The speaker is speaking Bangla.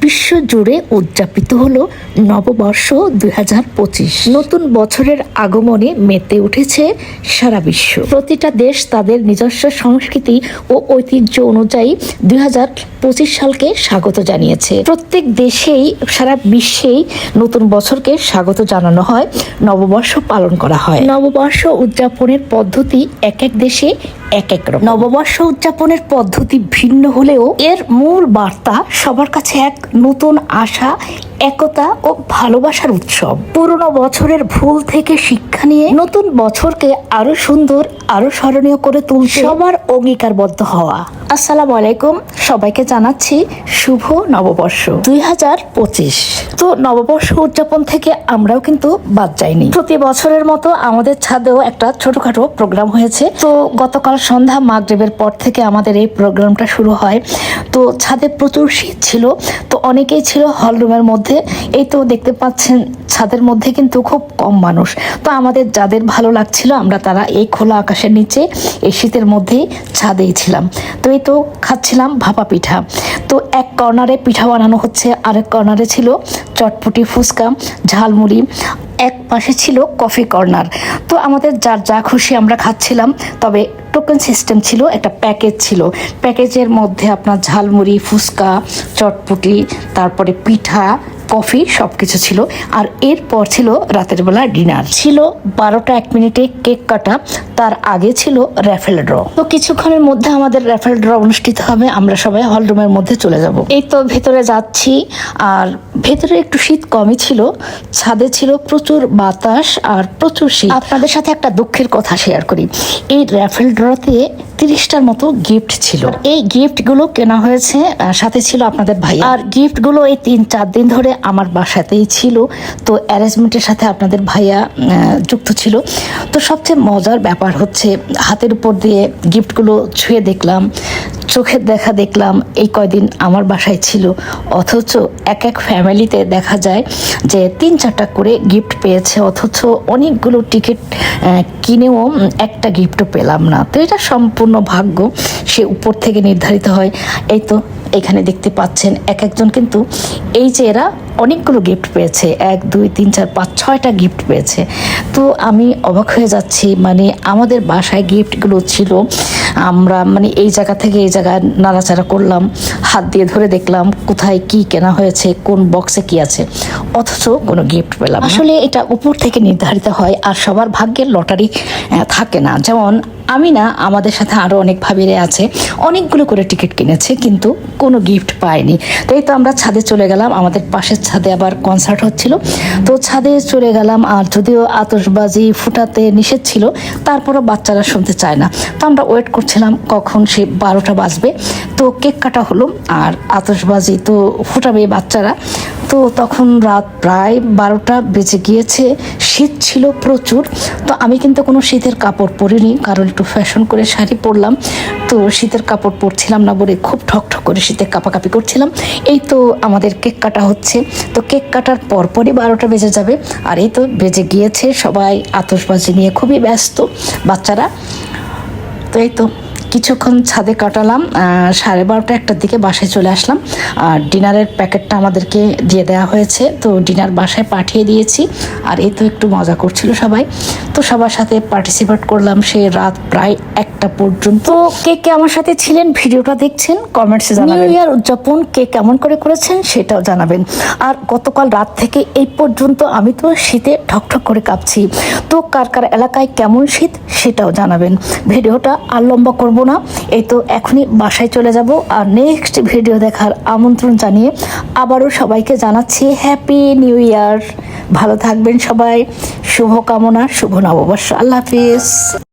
বিশ্বজুড়ে উদযাপিত হল নববর্ষ দুই হাজার পঁচিশ। নতুন বছরের আগমনে মেতে উঠেছে সারা বিশ্ব। প্রতিটা দেশ তাদের নিজস্ব সংস্কৃতি ও ঐতিহ্য অনুযায়ী দুই হাজার পঁচিশ সালকে স্বাগত জানিয়েছে। প্রত্যেক দেশেই, সারা বিশ্বেই নতুন বছরকে স্বাগত জানানো হয়, নববর্ষ পালন করা হয়। নববর্ষ উদযাপনের পদ্ধতি এক এক দেশে এক এক রকম। নববর্ষ উদযাপনের পদ্ধতি ভিন্ন হলেও এর মূল বার্তা সবার কাছে এক নতুন আশা একতা ও ভালোবাসার উৎসব। পুরনো বছরের ভুল থেকে শিক্ষা নিয়ে নতুন বছরকে আরও সুন্দর, আরও স্মরণীয় করে তুলতে সবার অঙ্গীকারবদ্ধ হওয়া। আসসালামু আলাইকুম, সবাইকে জানাচ্ছি শুভ নববর্ষ দুই হাজার পঁচিশ। তো নববর্ষ উদযাপন থেকে আমরাও কিন্তু বাদ যাইনি। প্রতি বছরের মতো আমাদের ছাদেও একটা ছোটখাটো প্রোগ্রাম হয়েছে। তো গতকাল সন্ধ্যা মাগরেবের পর থেকে আমাদের এই প্রোগ্রামটা শুরু হয়। তো ছাদে প্রচুর শীত ছিল তো অনেকেই ছিল হলরুমের মধ্যে। এই তো দেখতে পাচ্ছেন ছাদের মধ্যে কিন্তু খুব কম মানুষ। তো আমাদের যাদের ভালো লাগছিল, আমরা তারা এই খোলা আকাশের নিচে এই শীতের মধ্যেই ছাদেই ছিলাম। তো এই তো খাচ্ছিলাম ভাপা পিঠা। তো এক কর্নারে পিঠা বানানো হচ্ছে, আরেক কর্নারে ছিল চটপটি ফুচকা, ঝালমুড়ি। এক পাশে ছিল কফি কর্নার। তো আমাদের যার যা খুশি আমরা খাচ্ছিলাম, তবে টোকেন সিস্টেম ছিল, একটা প্যাকেজ ছিল। প্যাকেজের মধ্যে আপনার ঝালমুড়ি, ফুচকা, চটপটি, তারপরে পিঠা কফি সব কিছু ছিল, আর এরপর ছিল রাতের বেলা ডিনার। ছিল বারোটা এক মিনিটে কেক কাটা তার আগে ছিল র্যাফেল ড্র। তো কিছুক্ষণের মধ্যে আমাদের র্যাফেল ড্র অনুষ্ঠিত হবে, আমরা সবাই হল রুমের মধ্যে চলে যাব। এই তো ভেতরে যাচ্ছি, আর ভেতরে একটু শীত কমই ছিল, ছাদে ছিল প্রচুর বাতাস আর প্রচুর শীত। আপনাদের সাথে একটা দুঃখের কথা শেয়ার করি। এই র্যাফেল ড্রতে তিরিশটার মতো গিফট ছিল। এই গিফটগুলো কেনা হয়েছে সাথে ছিল আপনাদের ভাই। আর গিফটগুলো এই তিন চার দিন ধরে আমার বাসাতেই ছিল। তো অ্যারেঞ্জমেন্টের সাথে আপনাদের ভাইয়া যুক্ত ছিল। তো সবচেয়ে মজার ব্যাপার হচ্ছে হাতের উপর দিয়ে গিফটগুলো ছুঁয়ে দেখলাম, চোখের দেখা দেখলাম, এই কয়দিন আমার বাসায় ছিল। অথচ এক এক ফ্যামিলিতে দেখা যায় যে তিন চারটা করে গিফট পেয়েছে, অথচ অনেকগুলো টিকিট কিনেও একটা গিফটও পেলাম না। তো এটা সম্পূর্ণ ভাগ্য। সে উপর থেকে নির্ধারিত হয়। এই তো এখানে দেখতে পাচ্ছেন এক একজন কিন্তু এই যে এরা অনেকগুলো গিফট পেয়েছে। এক, দুই, তিন, চার, পাঁচ, ছয়টা গিফট পেয়েছে। তো আমি অবাক হয়ে যাচ্ছি মানে আমাদের বাসায় গিফটগুলো ছিল, আমরা মানে এই জায়গা থেকে এই জায়গায় নাড়াচাড়া করলাম, হাত দিয়ে ধরে দেখলাম কোথায় কি কেনা হয়েছে, কোন বক্সে কি আছে। অথচ কোনো গিফট পেলাম আসলে এটা উপর থেকে নির্ধারিত হয় আর সবার ভাগ্যের লটারি থাকে না। যেমন আমি না আমাদের সাথে আরও অনেক ভাবিরে আছে। অনেকগুলো করে টিকিট কিনেছে, কিন্তু কোনো গিফট পায়নি। তো এই তো আমরা ছাদে চলে গেলাম। আমাদের পাশের ছাদে আবার কনসার্ট হচ্ছিল। তো ছাদে চলে গেলাম আর যদিও আতশবাজি ফুটাতে নিষেধ ছিল, তারপরও বাচ্চারা শুনতে চায় না। তো আমরা ওয়েট করছিলাম কখন সে বারোটা বাজবে। তো কেক কাটা হলো আর আতশবাজি তো ফুটাবে বাচ্চারা। তো তখন রাত প্রায় বারোটা বেজে গিয়েছে। শীত ছিল প্রচুর, তো আমি কিন্তু কোনো শীতের কাপড় পরিনি, কারণ একটু ফ্যাশন করে শাড়ি পরলাম। তো শীতের কাপড় পরছিলাম না বলে খুব ঠক ঠক করে শীতে কাপাকাপি করছিলাম। এই তো আমাদের কেক কাটা হচ্ছে। তো কেক কাটার পরপরই বারোটা বেজে যাবে, আর এই তো বেজে গিয়েছে। সবাই আতশবাজি নিয়ে খুবই ব্যস্ত, বাচ্চারা। তো এই তো। কিছুক্ষণ ছাদে কাটালাম সাড়ে বারোটা একটার দিকে বাসায় চলে আসলাম। আর ডিনারের প্যাকেটটা আমাদেরকে দিয়ে দেওয়া হয়েছে। তো ডিনার বাসায় পাঠিয়ে দিয়েছি। আর এই তো একটু মজা করছিল সবাই। তো সবার সাথে পার্টিসিপেট করলাম সে রাত প্রায় একটা পর্যন্ত। তো কে কে আমার সাথে ছিলেন ভিডিওটা দেখছেন কমেন্টসে জানাবেন। নিউ ইয়ার উদযাপন কে কেমন করে করেছেন সেটাও জানাবেন। আর গতকাল রাত থেকে এই পর্যন্ত আমি তো শীতে ঠকঠক করে কাঁপছি। তো কার কার এলাকায় কেমন শীত সেটাও জানাবেন। ভিডিওটা আর লম্বা করব না এই তো এখনই বাসায় চলে যাব। আর নেক্সট ভিডিও দেখার আমন্ত্রণ জানিয়ে আবারও সবাইকে জানাচ্ছি হ্যাপি নিউ ইয়ার ভালো থাকবেন সবাই। শুভকামনা শুভ নববর্ষ। আল্লাহ হাফিজ।